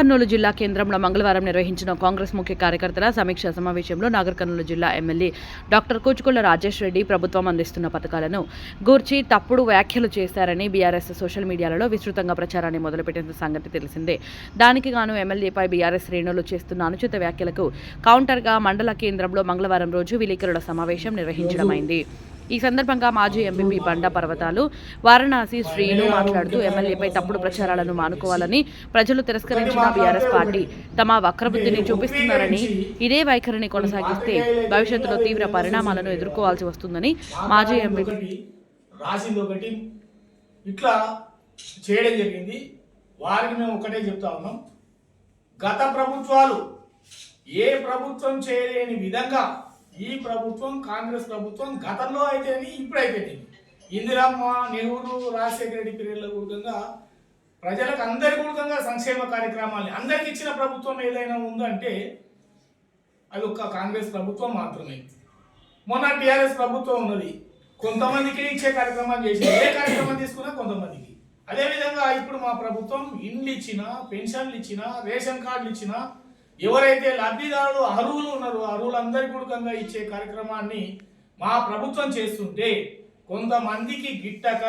కర్నూలు జిల్లా కేంద్రంలో మంగళవారం నిర్వహించిన కాంగ్రెస్ ముఖ్య కార్యకర్తల సమీక్ష సమావేశంలో నాగర్ కర్నూలు జిల్లా ఎమ్మెల్యే డాక్టర్ కూచుకుళ్ళ రాజేష్ రెడ్డి ప్రభుత్వం అందిస్తున్న పథకాలను గూర్చి తప్పుడు వ్యాఖ్యలు చేశారని బీఆర్ఎస్ సోషల్ మీడియాలో విస్తృతంగా ప్రచారాన్ని మొదలుపెట్టిన సంగతి తెలిసిందే. దానికి గాను ఎమ్మెల్యేపై బీఆర్ఎస్ శ్రేణులు చేస్తున్న అనుచిత వ్యాఖ్యలకు కౌంటర్గా మండల కేంద్రంలో మంగళవారం రోజు విలేకరుల సమావేశం నిర్వహించడమైంది. ఈ సందర్భంగా మాజీ ఎంపీ బండా పర్వతాలు వారణాసి శ్రీను మాట్లాడుతూ ఎమ్మెల్యేపై తప్పుడు ప్రచారాలను మానుకోవాలని ప్రజలు తిరస్కరించిన బీఆర్ఎస్ పార్టీ తమ వక్రబుద్ధిని చూపిస్తున్నారని ఇదే వైఖరిని కొనసాగిస్తే భవిష్యత్తులో తీవ్ర పరిణామాలను ఎదుర్కోవాల్సి వస్తుందని మాజీ ఎంపీ రాసింది ఒకటి. ఇట్లా చేయడం జరిగింది. వారికి మేము ఒకటే చెప్తా ఉన్నాం. గత ప్రభుత్వాలు ఏ ప్రభుత్వం చేయలేని విధంగా ఈ ప్రభుత్వం కాంగ్రెస్ ప్రభుత్వం గతంలో అయితేనే ఇప్పుడైతేనే. ఇందిరమ్మ నెహ్రూ రాజశేఖర రెడ్డి పీరియడ్ల కూడంగా ప్రజలకు అందరి కూడంగా సంక్షేమ కార్యక్రమాలు అందరికి ఇచ్చిన ప్రభుత్వం ఏదైనా ఉందంటే అది ఒక కాంగ్రెస్ ప్రభుత్వం మాత్రమే. మొన్న టీఆర్ఎస్ ప్రభుత్వం ఉన్నది కొంతమందికి ఇచ్చే కార్యక్రమాలు చేసి ఏ కార్యక్రమం తీసుకున్నా కొంతమందికి. అదేవిధంగా ఇప్పుడు మా ప్రభుత్వం ఇండ్లు ఇచ్చిన పెన్షన్లు ఇచ్చిన రేషన్ కార్డులు ఇచ్చినా ఎవరైతే లబ్ధిదారులు అర్హులు ఉన్నారో అర్హులందరికీ కూడకంగా ఇచ్చే కార్యక్రమాన్ని మా ప్రభుత్వం చేస్తుంటే కొంతమందికి గిట్టక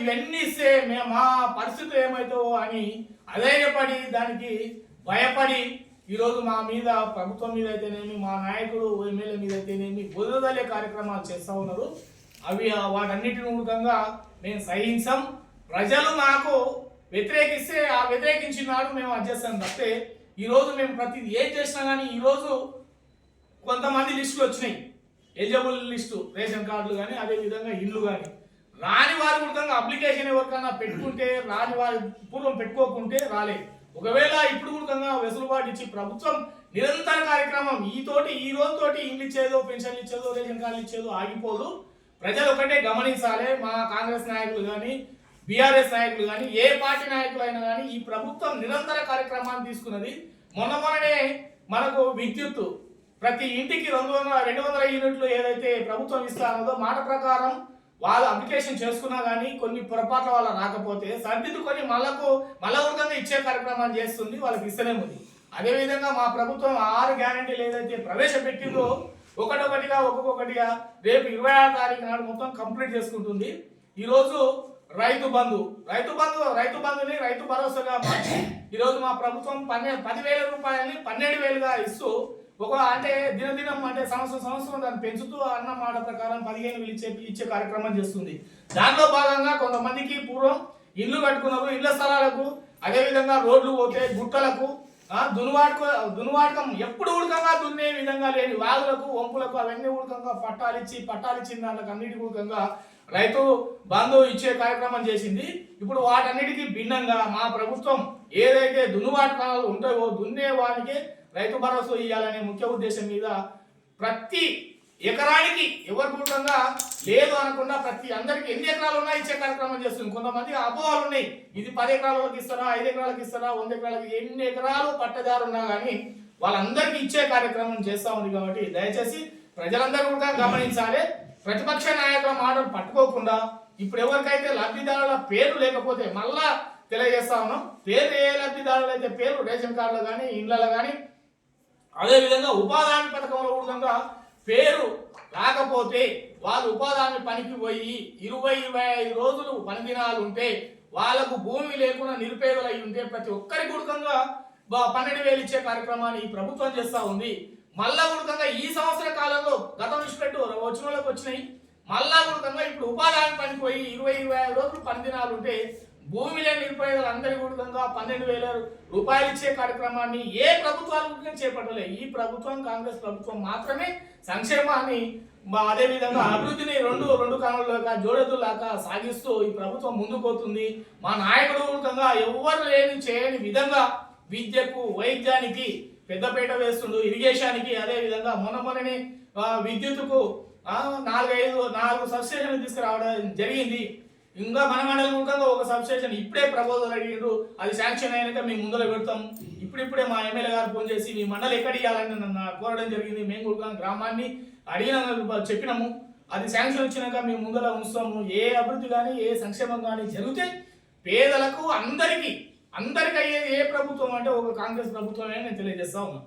ఇవన్నీ ఇస్తే మేము మా పరిస్థితులు ఏమవుతావో అని అధైర్యపడి దానికి భయపడి ఈరోజు మా మీద ప్రభుత్వం మీద అయితేనేమి మా నాయకుడు ఎమ్మెల్యే మీద అయితేనేమి బురదలే కార్యక్రమాలు చేస్తూ ఉన్నారు. అవి వాటన్నిటిని మూలంగా మేము సహించాం. ప్రజలు నాకు వ్యతిరేకిస్తే ఆ వ్యతిరేకించిన నాడు మేము అడ్జస్తాం తప్పితే ఈరోజు మేము ప్రతిదీ ఏం చేసినా కానీ ఈరోజు కొంతమంది లిస్టులు వచ్చినాయి. ఎలిజిబుల్ లిస్టు రేషన్ కార్డులు కానీ అదే విధంగా ఇండ్లు కానీ రాని వారి కూడా అప్లికేషన్ ఎవరికైనా పెట్టుకుంటే రాని వారి పూర్వం పెట్టుకోకుంటే రాలే. ఒకవేళ ఇప్పుడు కూడా వెసులుబాటు ఇచ్చి ప్రభుత్వం నిరంతర కార్యక్రమం ఈ తోటి ఈ రోజు తోటి ఇండ్లు ఇచ్చేదో పెన్షన్లు ఇచ్చేదో రేషన్ కార్డులు ఇచ్చేదో ఆగిపోదు. ప్రజలు ఒకటే గమనించాలి. మా కాంగ్రెస్ నాయకులు కానీ బీఆర్ఎస్ నాయకులు కానీ ఏ పార్టీ నాయకులు అయినా కానీ ఈ ప్రభుత్వం నిరంతర కార్యక్రమాన్ని తీసుకున్నది. మొన్న మొన్ననే మనకు విద్యుత్ ప్రతి ఇంటికి రెండు వందల రెండు వందల యూనిట్లు ఏదైతే ప్రభుత్వం ఇస్తారో మాట ప్రకారం వాళ్ళు అప్లికేషన్ చేసుకున్నా కానీ కొన్ని పొరపాట్ల వల్ల రాకపోతే సర్దిద్దుకొని మళ్ళకు మళ్ళవర్గంగా ఇచ్చే కార్యక్రమాన్ని చేస్తుంది వాళ్ళకి ఇస్తూనే అదేవిధంగా మా ప్రభుత్వం ఆరు గ్యారంటీలు ఏదైతే ప్రవేశపెట్టిందో ఒకటొకటిగా ఒక్కొక్కటిగా రేపు ఇరవై ఆరు తారీఖు నాడు మొత్తం కంప్లీట్ చేసుకుంటుంది. ఈరోజు రైతు బంధు. రైతు బంధు రైతు బంధుని రైతు భరోసాగా మార్చి ఈరోజు మా ప్రభుత్వం పన్నె పదివేల రూపాయలని పన్నెండు వేలుగా ఇస్తూ ఒక అంటే దినదినం అంటే సంవత్సరం సంవత్సరం దాన్ని పెంచుతూ అన్న మాట ప్రకారం పదిహేను వేలు ఇచ్చే ఇచ్చే కార్యక్రమం చేస్తుంది. దానిలో భాగంగా కొంతమందికి పూర్వం ఇల్లు కట్టుకున్నారు ఇళ్ళ స్థలాలకు అదేవిధంగా రోడ్లు పోతే గుట్టలకు ఆ, దునువాడక దునువాడకం ఎప్పుడు ఉడకంగా దున్నే విధంగా లేని వాగులకు వంపులకు అవన్నీ ఉడకంగా పట్టాలిచ్చి పట్టాలిచ్చిన దాంట్లో అన్నిటి ఉడకంగా రైతు బంధు ఇచ్చే కార్యక్రమం చేసింది. ఇప్పుడు వాటన్నిటికీ భిన్నంగా మా ప్రభుత్వం ఏదైతే దున్నువాటకాలు ఉంటాయో దున్నే వారికి రైతు భరోసా ఇవ్వాలనే ముఖ్య ఉద్దేశం మీద ప్రతి ఎకరానికి ఎవరు కూడంగా లేదు అనకుండా ప్రతి అందరికి ఎన్ని ఎకరాలు ఉన్నా ఇచ్చే కార్యక్రమం చేస్తుంది. కొంతమంది అపోహలు ఉన్నాయి. ఇది పది ఎకరాలకు ఇస్తారా ఐదు ఎకరాలకు ఇస్తారా వంద ఎకరాలకి ఎన్ని ఎకరాలు పట్టదారు ఉన్నా కానీ వాళ్ళందరికీ ఇచ్చే కార్యక్రమం చేస్తా ఉంది కాబట్టి దయచేసి ప్రజలందరూ కూడా గమనించాలి. ప్రతిపక్ష నాయకుల మాటలు పట్టుకోకుండా ఇప్పుడు ఎవరికైతే లబ్ధిదారుల పేరు లేకపోతే మళ్ళా తెలియజేస్తా ఉన్నాం పేరు ఏ లబ్ధిదారులు అయితే పేరు రేషన్ కార్డులో కానీ ఇండ్లలో కానీ అదేవిధంగా ఉపాధి హామీ పథకంలో కూడా పేరు రాకపోతే వాళ్ళు ఉపాధి పనికి పోయి ఇరవై ఇరవై ఐదు రోజులు పని దినాలు ఉంటే వాళ్ళకు భూమి లేకుండా నిరుపేదలు అయి ఉంటే ప్రతి ఒక్కరికి గుడకంగా పన్నెండు వేలు ఇచ్చే కార్యక్రమాన్ని ఈ ప్రభుత్వం చేస్తూ ఉంది. మళ్ళా గుడకంగా ఈ సంవత్సర కాలంలో వచ్చిన వాళ్ళకి వచ్చినాయి. మళ్ళా కూడా ఇప్పుడు ఉపాధి హామీ పనికి పోయి ఇరవై ఇరవై ఐదు రోజులు పని దినాలు ఉంటే భూమి లేని నిరుపేదలు అందరి కూడా పన్నెండు వేల రూపాయలు ఇచ్చే కార్యక్రమాన్ని ఏ ప్రభుత్వాలు కూడా చేపట్టలే. ఈ ప్రభుత్వం కాంగ్రెస్ ప్రభుత్వం మాత్రమే సంక్షేమాన్ని అదేవిధంగా అదే విధంగా అభివృద్ధిని రెండు రెండు కాలంలోగా జోడెద్దులాగా సాగిస్తూ ఈ ప్రభుత్వం ముందుకు పోతుంది. మా నాయకుడు కూడా ఎవ్వరు లేని చేయని విధంగా విద్యకు వైద్యానికి పెద్దపీట వేస్తుండు. ఇరిగేషన్కి అదే విధంగా మొన్న మొన్ననే విద్యుత్కు విద్యుత్తుకు నాలుగైదు నాలుగు సబ్స్టేషన్లు తీసుకురావడం జరిగింది. ఇంకా మన మండలం కూడా ఒక సబ్స్టేషన్ ఇప్పుడే ప్రపోజల్ అడిగిండ్రు. అది శాంక్షన్ అయినాక మేము ముందర పెడతాం. ఇప్పుడిప్పుడే మా ఎమ్మెల్యే గారు ఫోన్ చేసి మీ మండలి ఎక్కడ ఇవ్వాలని నన్ను కోరడం జరిగింది. మేము కూడా గ్రామాన్ని అడిగిన చెప్పినాము. అది శాంక్షన్ వచ్చినాక మేము ముందర ఉంచుతాము. ఏ అభివృద్ధి కానీ ఏ సంక్షేమం కానీ జరిగితే పేదలకు అందరికీ అందరికీ అయ్యేది ఏ ప్రభుత్వం అంటే ఒక కాంగ్రెస్ ప్రభుత్వమే నేను తెలియజేస్తా ఉన్నాను